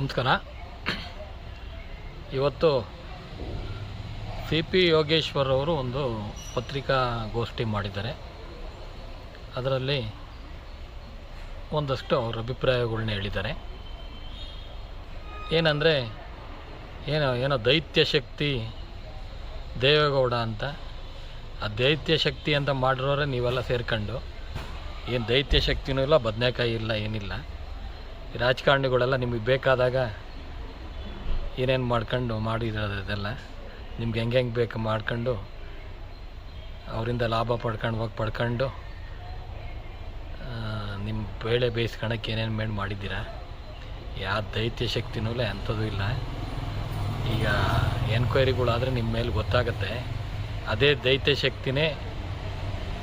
ನಮಸ್ಕಾರ ಇವತ್ತು C P Yogeshwar ಅವರು ಒಂದು ಪತ್ರಿಕಾಗೋಷ್ಠಿ ಮಾಡಿದ್ದಾರೆ. ಅದರಲ್ಲಿ ಒಂದಷ್ಟು ಅವ್ರ ಅಭಿಪ್ರಾಯಗಳನ್ನ ಹೇಳಿದ್ದಾರೆ. ಏನಂದರೆ, ಏನೋ ಏನೋ ದೈತ್ಯ ಶಕ್ತಿ ದೇವೇಗೌಡ ಅಂತ. ಆ ದೈತ್ಯ ಶಕ್ತಿ ಅಂತ ಮಾಡಿರೋರೆ ನೀವೆಲ್ಲ ಸೇರ್ಕೊಂಡು. ಏನು ದೈತ್ಯ ಶಕ್ತಿನೂ ಇಲ್ಲ, ಬದನೆಕಾಯಿ ಇಲ್ಲ, ಏನಿಲ್ಲ. ರಾಜಕಾರಣಿಗಳೆಲ್ಲ ನಿಮಗೆ ಬೇಕಾದಾಗ ಏನೇನು ಮಾಡ್ಕೊಂಡು ಮಾಡಿರೋದು ಅದೆಲ್ಲ ನಿಮ್ಗೆ ಹೆಂಗೆ ಹೆಂಗೆ ಬೇಕು ಮಾಡ್ಕೊಂಡು ಅವರಿಂದ ಲಾಭ ಪಡ್ಕೊಂಡು ಹೋಗಿ ಪಡ್ಕೊಂಡು ನಿಮ್ಮ ಬೇಳೆ ಬೇಯಿಸ್ಕೊಳಕ್ಕೆ ಏನೇನು ಮೇಡ್ ಮಾಡಿದ್ದೀರಾ? ಯಾವ ದೈತ್ಯ ಶಕ್ತಿನೂ ಅಂಥದ್ದು ಇಲ್ಲ. ಈಗ ಎನ್ಕ್ವೈರಿಗಳಾದರೆ ನಿಮ್ಮ ಮೇಲೆ ಗೊತ್ತಾಗುತ್ತೆ. ಅದೇ ದೈತ್ಯ ಶಕ್ತಿನೇ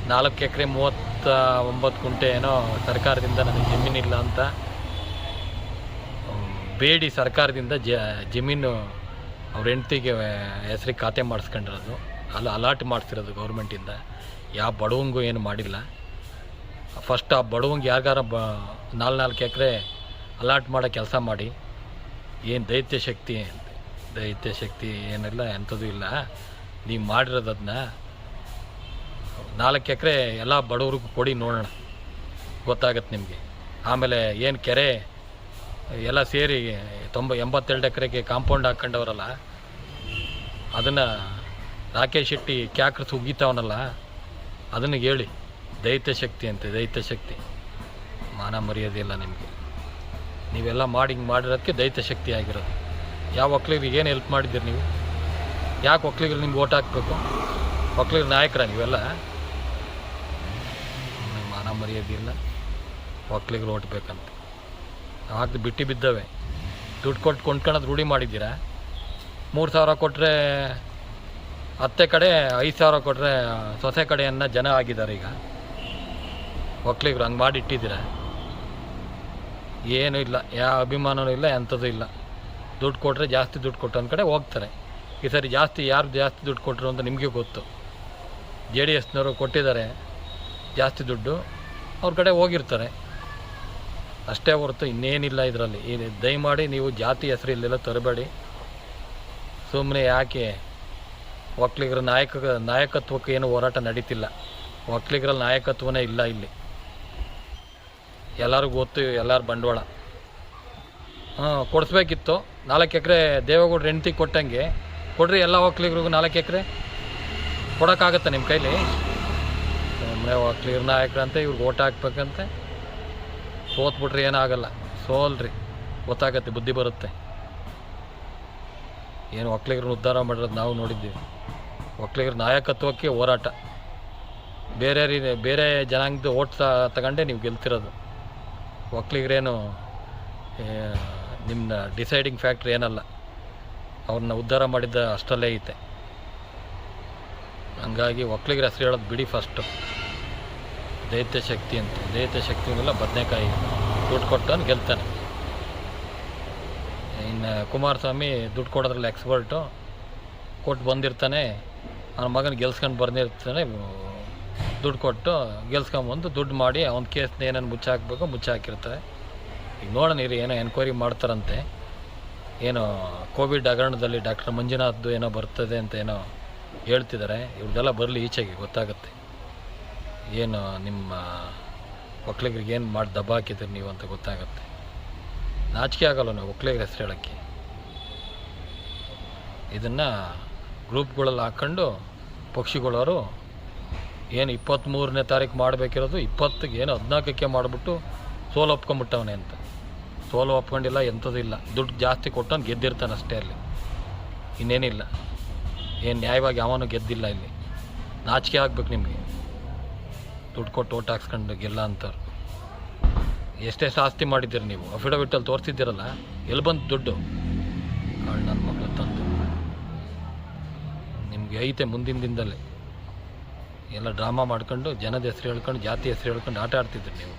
ನಾಲ್ಕು ಎಕರೆ ಮೂವತ್ತ ಒಂಬತ್ತು ಗುಂಟೆ ಏನೋ ಸರ್ಕಾರದಿಂದ ನನಗೆ ಜಮೀನಿಲ್ಲ ಅಂತ ಬೇಡಿ ಸರ್ಕಾರದಿಂದ ಜ ಜಮೀನು ಅವ್ರ ಹೆಂಡ್ತಿಗೆ ಹೆಸ್ರಿಗೆ ಖಾತೆ ಮಾಡಿಸ್ಕೊಂಡಿರೋದು. ಅಲ್ಲಿ ಅಲಾಟ್ ಮಾಡಿಸಿರೋದು ಗೌರ್ಮೆಂಟಿಂದ. ಯಾವ ಬಡವಂಗೂ ಏನು ಮಾಡಿಲ್ಲ. ಫಸ್ಟ್ ಆ ಬಡವಂಗೆ ಯಾರಿಗಾರ ಬ ನಾಲ್ಕು ನಾಲ್ಕು ಎಕರೆ ಅಲಾಟ್ ಮಾಡೋ ಕೆಲಸ ಮಾಡಿ. ಏನು ದೈತ್ಯ ಶಕ್ತಿ ದೈತ್ಯ ಶಕ್ತಿ ಏನಿಲ್ಲ, ಎಂಥದ್ದು ಇಲ್ಲ. ನೀವು ಮಾಡಿರೋದನ್ನ ನಾಲ್ಕು ಎಕರೆ ಎಲ್ಲ ಬಡವ್ರಿಗೂ ಕೊಡಿ ನೋಡೋಣ. ಗೊತ್ತಾಗತ್ತೆ ನಿಮಗೆ. ಆಮೇಲೆ ಏನು ಕೆರೆ ಎಲ್ಲ ಸೇರಿ ತೊಂಬ ಎಂಬತ್ತೆರಡು ಎಕರೆಗೆ ಕಾಂಪೌಂಡ್ ಹಾಕ್ಕೊಂಡವರಲ್ಲ. ಅದನ್ನು ರಾಕೇಶ್ ಶೆಟ್ಟಿ ಕ್ಯಾಕ್ರಸ್ ಉಗೀತಾವನಲ್ಲ, ಅದನ್ನು ಹೇಳಿ. ದೈತ್ಯ ಶಕ್ತಿ ಅಂತೆ, ದೈತ್ಯ ಶಕ್ತಿ. ಮಾನ ಮರ್ಯಾದೆ ಇಲ್ಲ ನಿಮಗೆ. ನೀವೆಲ್ಲ ಮಾಡಿ ಹಿಂಗೆ ಮಾಡಿರೋದಕ್ಕೆ ದೈತ್ಯ ಶಕ್ತಿ ಆಗಿರೋದು. ಯಾವ ಒಕ್ಲಿಗರಿಗೆ ಏನು ಹೆಲ್ಪ್ ಮಾಡಿದ್ದೀರಿ ನೀವು? ಯಾಕೆ ಒಕ್ಲಿಗರು ನಿಮ್ಗೆ ಓಟ್ ಹಾಕಬೇಕು? ಒಕ್ಲಿಗರ ನಾಯಕರ ನೀವೆಲ್ಲ? ಮಾನ ಮರ್ಯಾದೆ ಇಲ್ಲ. ಒಕ್ಲಿಗರು ಓಟ್ ಬೇಕಂತ. ಹಾಕಿ ಬಿಟ್ಟು ಬಿದ್ದವೆ. ದುಡ್ಡು ಕೊಟ್ಟು ಕೊಂಡ್ಕೊಳ್ಳೋದು ರೂಢಿ ಮಾಡಿದ್ದೀರಾ? ಮೂರು ಸಾವಿರ ಕೊಟ್ಟರೆ ಹತ್ತೆ ಕಡೆ, ಐದು ಸಾವಿರ ಕೊಟ್ಟರೆ ಸೊಸೆ ಕಡೆಯನ್ನು ಜನ ಆಗಿದ್ದಾರೆ ಈಗ. ಒಕ್ಲಿಗರು ಹಂಗೆ ಮಾಡಿ ಇಟ್ಟಿದ್ದೀರಾ ಏನೂ ಇಲ್ಲ ಯಾವ ಅಭಿಮಾನವೂ ಇಲ್ಲ, ಎಂಥದ್ದು ಇಲ್ಲ. ದುಡ್ಡು ಕೊಟ್ಟರೆ ಜಾಸ್ತಿ ದುಡ್ಡು ಕೊಟ್ಟು ಅಂದ ಕಡೆ ಹೋಗ್ತಾರೆ. ಈ ಸರಿ ಜಾಸ್ತಿ ಯಾರು ಜಾಸ್ತಿ ದುಡ್ಡು ಕೊಟ್ಟರು ಅಂತ ನಿಮಗೆ ಗೊತ್ತು. ಜೆ ಡಿ ಎಸ್ನವರು ಕೊಟ್ಟಿದ್ದಾರೆ ಜಾಸ್ತಿ ದುಡ್ಡು, ಅವ್ರ ಕಡೆ ಹೋಗಿರ್ತಾರೆ. ಅಷ್ಟೇ ಹೊರತು ಇನ್ನೇನಿಲ್ಲ ಇದರಲ್ಲಿ. ಈ ದಯಮಾಡಿ ನೀವು ಜಾತಿ ಹೆಸರು ಇಲ್ಲೆಲ್ಲ ತರಬೇಡಿ. ಸುಮ್ಮನೆ ಯಾಕೆ ಒಕ್ಕಲಿಗರ ನಾಯಕ, ನಾಯಕತ್ವಕ್ಕೆ ಏನು ಹೋರಾಟ ನಡೀತಿಲ್ಲ. ಒಕ್ಕಲಿಗರ ನಾಯಕತ್ವನೇ ಇಲ್ಲ ಇಲ್ಲಿ. ಎಲ್ಲರಿಗೂ ಗೊತ್ತು, ಎಲ್ಲರ ಬಂಡವಾಳ. ಹಾಂ, ಕೊಡಿಸ್ಬೇಕಿತ್ತು. ನಾಲ್ಕು ಎಕರೆ ದೇವೇಗೌಡ್ರ ಹೆಂಡ್ತಿ ಕೊಟ್ಟಂಗೆ. ಕೊಡ್ರಿ ಎಲ್ಲ ಒಕ್ಕಲಿಗರಿಗೂ ನಾಲ್ಕು ಎಕರೆ. ಕೊಡೋಕ್ಕಾಗತ್ತೆ ನಿಮ್ಮ ಕೈಲಿ? ಒಕ್ಕಲಿಗರ ನಾಯಕರಂತೆ, ಇವ್ರಿಗೆ ಓಟ್ ಹಾಕ್ಬೇಕಂತೆ. ಸೋತ್ಬಿಟ್ರೆ ಏನಾಗಲ್ಲ. ಸೋಲ್ರಿ. ಗೊತ್ತಾಗತ್ತೆ, ಬುದ್ಧಿ ಬರುತ್ತೆ. ಏನು ಒಕ್ಕಲಿಗರನ್ನ ಉದ್ಧಾರ ಮಾಡಿರೋದು ನಾವು ನೋಡಿದ್ದೀವಿ. ಒಕ್ಕಲಿಗರ ನಾಯಕತ್ವಕ್ಕೆ ಹೋರಾಟ. ಬೇರೆ ಬೇರೆ ಜನಾಂಗದ ಓಟ್ ತಗೊಂಡೆ ನೀವು ಗೆಲ್ತಿರೋದು. ಒಕ್ಕಲಿಗರೇನು ನಿಮ್ಮ ಡಿಸೈಡಿಂಗ್ ಫ್ಯಾಕ್ಟ್ರಿ ಏನಲ್ಲ. ಅವ್ರನ್ನ ಉದ್ಧಾರ ಮಾಡಿದ್ದ ಅಷ್ಟಲ್ಲೇ ಐತೆ. ಹಂಗಾಗಿ ಒಕ್ಕಲಿಗರ ಹೆಸರು ಹೇಳೋದು ಬಿಡಿ ಫಸ್ಟು. ದೈತ್ಯ ಶಕ್ತಿ ಅಂತ. ದೈತ್ಯ ಶಕ್ತಿ ಇಲ್ಲ ಬದನೆಕಾಯಿ ದುಡ್ಡು ಕೊಟ್ಟವನು ಗೆಲ್ತಾನೆ. ಇನ್ನು ಕುಮಾರಸ್ವಾಮಿ ದುಡ್ಡು ಕೊಡೋದ್ರಲ್ಲಿ ಎಕ್ಸ್ಪರ್ಟು ಕೊಟ್ಟು ಬಂದಿರ್ತಾನೆ, ಅವನ ಮಗನ ಗೆಲ್ಸ್ಕೊಂಡು ಬಂದಿರ್ತಾನೆ, ದುಡ್ಡು ಕೊಟ್ಟು ಗೆಲ್ಸ್ಕೊಂಬಂದು ದುಡ್ಡು ಮಾಡಿ ಅವ್ನ ಕೇಸ್ನ ಏನೇನು ಮುಚ್ಚಾಕಬೇಕು ಮುಚ್ಚಾಕಿರ್ತಾರೆ. ಈಗ ನೋಡೋಣ ಇರಿ ಏನೋ ಎನ್ಕ್ವೈರಿ ಮಾಡ್ತಾರಂತೆ. ಏನೋ ಕೋವಿಡ್ ಹಗರಣದಲ್ಲಿ ಡಾಕ್ಟರ್ ಮಂಜುನಾಥ್ದು ಏನೋ ಬರ್ತದೆ ಅಂತ ಏನೋ ಹೇಳ್ತಿದ್ದಾರೆ. ಇವ್ರದ್ದೆಲ್ಲ ಬರಲಿ ಈಚೆಗೆ, ಗೊತ್ತಾಗುತ್ತೆ. ಏನು ನಿಮ್ಮ ಒಕ್ಕಲಿಗರಿಗೆ ಏನು ಮಾಡಿ ದಬ್ಬ ಹಾಕಿದ್ರಿ ನೀವು ಅಂತ ಗೊತ್ತಾಗುತ್ತೆ. ನಾಚಿಕೆ ಆಗಲ್ಲ ನಾವು ಒಕ್ಕಲಿಗರ ಹೆಸರು ಹೇಳೋಕ್ಕೆ. ಇದನ್ನು ಗ್ರೂಪ್ಗಳಲ್ಲಿ ಹಾಕ್ಕೊಂಡು ಪಕ್ಷಿಗಳವರು ಏನು ಇಪ್ಪತ್ತ್ಮೂರನೇ ತಾರೀಕು ಮಾಡಬೇಕಿರೋದು ಇಪ್ಪತ್ತಿಗೆ ಏನು ಹದಿನಾಲ್ಕಕ್ಕೆ ಮಾಡಿಬಿಟ್ಟು ಸೋಲು ಒಪ್ಕೊಂಬಿಟ್ಟವನೆ ಅಂತ. ಸೋಲು ಒಪ್ಕೊಂಡಿಲ್ಲ ಇಲ್ಲ. ದುಡ್ಡು ಜಾಸ್ತಿ ಕೊಟ್ಟವನು ಗೆದ್ದಿರ್ತಾನೆ ಅಷ್ಟೇ ಅಲ್ಲಿ. ಇನ್ನೇನಿಲ್ಲ. ಏನು ನ್ಯಾಯವಾಗಿ ಅವನು ಗೆದ್ದಿಲ್ಲ ಇಲ್ಲಿ. ನಾಚಿಕೆ ಆಗ್ಬೇಕು ನಿಮಗೆ. ದುಡ್ಡು ಕೊಟ್ಟು ಓಟ್ ಹಾಕ್ಸ್ಕೊಂಡು ಗೆಲ್ಲ ಅಂತಾರೆ. ಎಷ್ಟೆಷ್ಟು ಆಸ್ತಿ ಮಾಡಿದ್ದೀರಿ ನೀವು ಅಫಿಡವಿಟಲ್ಲಿ ತೋರಿಸಿದ್ದೀರಲ್ಲ, ಎಲ್ಲಿ ಬಂತು ದುಡ್ಡು? ಕಾಳು ನನ್ನ ಮಗಳು ತಂದು. ನಿಮಗೆ ಐತೆ ಮುಂದಿನ ದಿನದಲ್ಲಿ. ಎಲ್ಲ ಡ್ರಾಮಾ ಮಾಡ್ಕೊಂಡು, ಜನದ ಹೆಸರು ಹೇಳ್ಕೊಂಡು, ಜಾತಿ ಹೆಸರು ಹೇಳ್ಕೊಂಡು ಆಟ ಆಡ್ತಿದ್ರಿ ನೀವು.